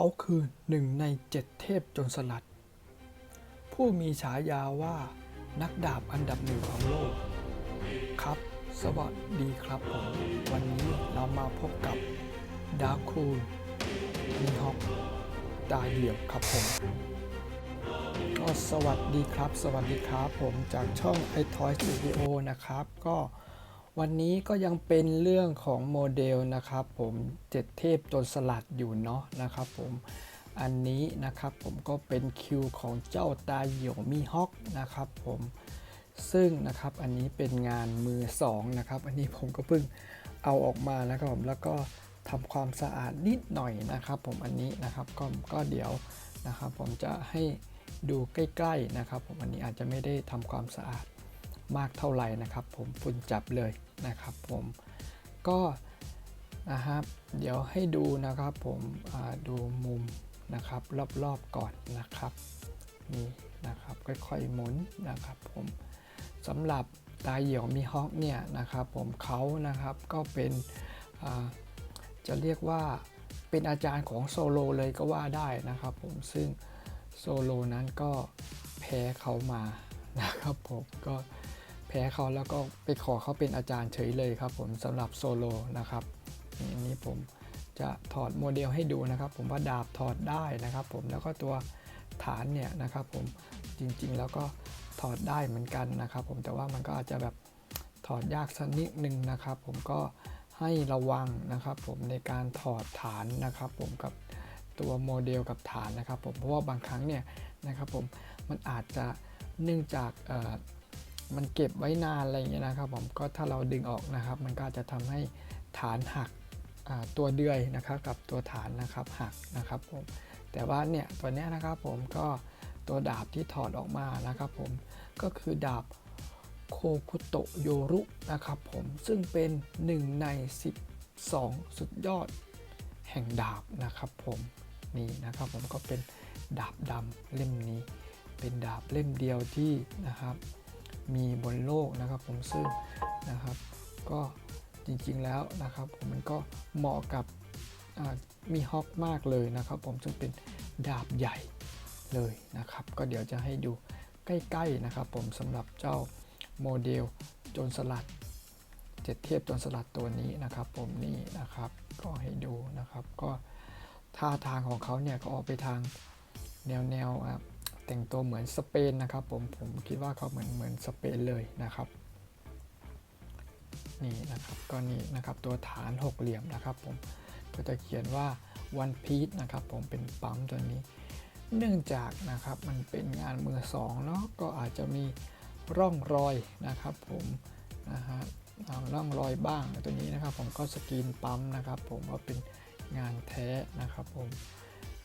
เขาคือหนึ่งในเจ็ดเทพจรสลัด ผู้มีฉายาว่านักดาบอันดับหนึ่งของโลก ครับ สวัสดีครับผม วันนี้เรามาพบกับดาร์คูลมีฮอกดาเหี่ยวครับผมก็สวัสดีครับ สวัสดีครับผมจากช่อง i Toy Studio นะครับ ก็ วันนี้ก็ยังเป็นเรื่องของโมเดลนะครับผมเจ็ดเทพโจรสลัดอยู่เนาะนะครับผมอันนี้นะครับผมก็เป็นคิวของเจ้าตาเหี่ยวมีฮอกนะครับผมซึ่งนะครับอันนี้เป็นงานมือสองนะครับอันนี้ผมก็เพิ่งเอาออกมานะครับผมแล้วก็ทำความสะอาดนิดหน่อยนะครับผมอันนี้นะครับก็ก็เดี๋ยวนะครับผมจะให้ดูใกล้ๆนะครับผมอันนี้อาจจะไม่ได้ทำความสะอาด มากเท่าไหร่นะครับ ผมฝุ่นจับเลยนะครับ ผมก็นะครับเดี๋ยวให้ดูนะครับผมดูมุมนะครับรอบๆก่อนนะครับนี่นะครับค่อยๆหมุนนะครับผมสำหรับตาเหี่ยวมีฮอกเนี่ยนะครับผมเขานะครับก็เป็นจะเรียกว่าเป็นอาจารย์ของโซโลเลยก็ว่าได้นะครับผมซึ่งโซโลนั้นก็แพ้เขามานะครับผมก็ แพ้เขาแล้วก็ไปขอเขาเป็นอาจารย์เฉยเลยครับผมสำหรับโซโลนะครับนี่อันนี้ผมจะถอดโมเดลให้ดูนะครับ ผมว่าดาบถอดได้นะครับ ผมแล้วก็ตัวฐานเนี่ยนะครับ ผมจริงๆแล้วก็ถอดได้เหมือนกันนะครับ ผมแต่ว่ามันก็อาจจะแบบถอดยากสักนิดนึงนะครับ ผมก็ให้ระวังนะครับ ผมในการถอดฐานนะครับ ผมกับตัวโมเดลกับฐานนะครับ ผมเพราะว่าบางครั้งเนี่ยนะครับ ผมมันอาจจะเนื่องจากเอ่อ มันเก็บไว้นานอะไรเงี้ยนะครับผมก็ถ้าเราดึงออกนะครับ มันก็จะทำให้ฐานหักตัวเดือยนะครับกับตัวฐานนะครับหักนะครับผมแต่ว่าเนี่ยตัวเนี้ยนะครับผมก็ตัวดาบที่ถอดออกมานะครับผมก็คือดาบโคคุโตโยรุนะครับผมซึ่งเป็นหนึ่งใน 12 สุดยอดแห่งดาบนะครับผมนี่นะครับผมก็เป็นดาบดำเล่มนี้ เป็นดาบเล่มเดียวที่นะครับ มีบนโลกนะครับผมซึ่งนะครับก็จริงๆแล้วนะครับมันก็เหมาะกับมีฮอกมากเลยนะครับผมซึ่งเป็นดาบใหญ่เลยนะครับ ก็เดี๋ยวจะให้ดูใกล้ๆนะครับผมสำหรับเจ้าโมเดลโจรสลัดเจ็ดเทียบโจรสลัดตัวนี้นะครับ ผมนี่นะครับก็ให้ดูนะครับก็ท่าทางของเขาเนี่ยก็ออกไปทางแนวแนวๆอะ แต่งตัวเหมือนสเปนนะครับผมผมคิดว่าเขาเหมือนเหมือนสเปนเลยนะครับนี่นะครับก็นี่นะครับตัวฐานหกเหลี่ยมนะครับผมก็จะเขียนว่า One Piece นะครับผมเป็นปั๊มตัวนี้ เนื่องจากนะครับมันเป็นงานมือสองเนาะก็อาจจะมีร่องรอยนะครับผมนะฮะร่องรอยบ้างตัวนี้นะครับ ผมก็สกรีนปั๊มนะครับ ผมว่าเป็นงานแท้นะครับผม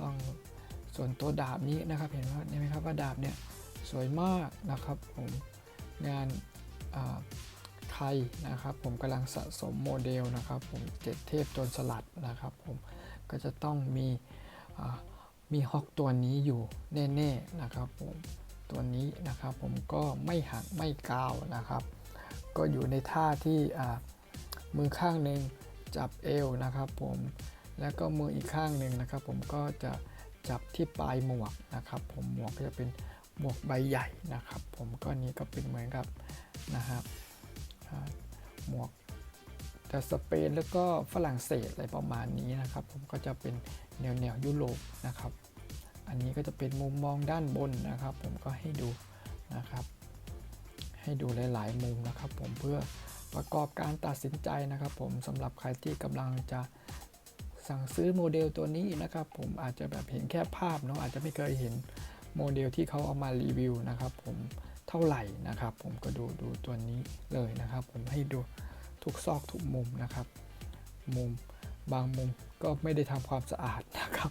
ต้อง ส่วนตัวดาบนี้นะครับเห็นว่านี่ไหมครับว่าดาบเนี่ยสวยมากนะครับผมงานไทยนะครับผมกำลังสะสมโมเดลนะครับผมเจ็ดเทพโจรสลัดนะครับผมก็จะต้องมีมีฮอกตัวนี้อยู่แน่ๆนะครับผมตัวนี้นะครับผมก็ไม่หักไม่กาวนะครับ ก็อยู่ในท่าที่มือข้างหนึ่งจับเอวนะครับผมแล้วก็มืออีกข้างหนึ่งนะครับผมก็จะ จับที่ปลายหมวกนะครับ ผมหมวกก็จะเป็นหมวกใบใหญ่นะครับ ผมก็นี้ก็เป็นเหมือนกับนะครับหมวกแต่สเปนแล้วก็ฝรั่งเศสอะไรประมาณนี้นะครับ ผมก็จะเป็นแนวแนวยุโรปนะครับ อันนี้ก็จะเป็นมุมมองด้านบนนะครับ ผมก็ให้ดูนะครับ ให้ดูหลาย ๆ มุมนะครับ ผมเพื่อประกอบการตัดสินใจนะครับ ผมสำหรับใครที่กำลังจะ สั่งซื้อโมเดลตัวนี้นะครับ ผมอาจจะแบบเห็นแค่ภาพเนาะอาจจะไม่เคยเห็นโมเดลที่เขาเอามารีวิวนะครับ ผมเท่าไหร่นะครับ ผมก็ดูดูตัวนี้เลยนะครับ ผมให้ดูทุกซอกทุกมุมนะครับ มุมบางมุมก็ไม่ได้ทำความสะอาดนะครับ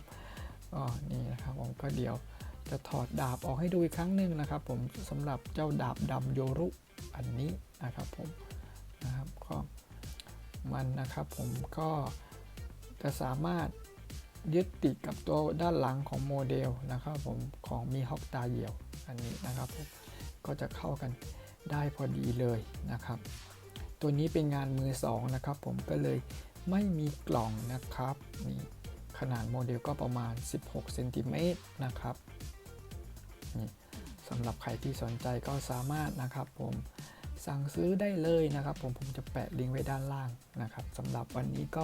อ๋อนี่นะครับผมก็เดี๋ยวจะถอดดาบออกให้ดูอีกครั้งหนึ่งนะครับ ผมสำหรับเจ้าดาบดำโยรุอันนี้นะครับผมนะครับก็มันนะครับผมก็ จะสามารถยึดติดกับตัวด้านหลังของโมเดลนะครับผมของมีฮอกตาเหี่ยวอันนี้นะครับผมก็จะเข้ากันได้พอดีเลยนะครับ ตัวนี้เป็นงานมือสองนะครับ ผมก็เลยไม่มีกล่องนะครับนี่ขนาดโมเดลก็ประมาณ 16เซนติเมตรนะครับนี่สำหรับใครที่สนใจก็สามารถนะครับ ผมสั่งซื้อได้เลยนะครับ ผมผมจะแปะลิงก์ไว้ด้านล่างนะครับสำหรับวันนี้ก็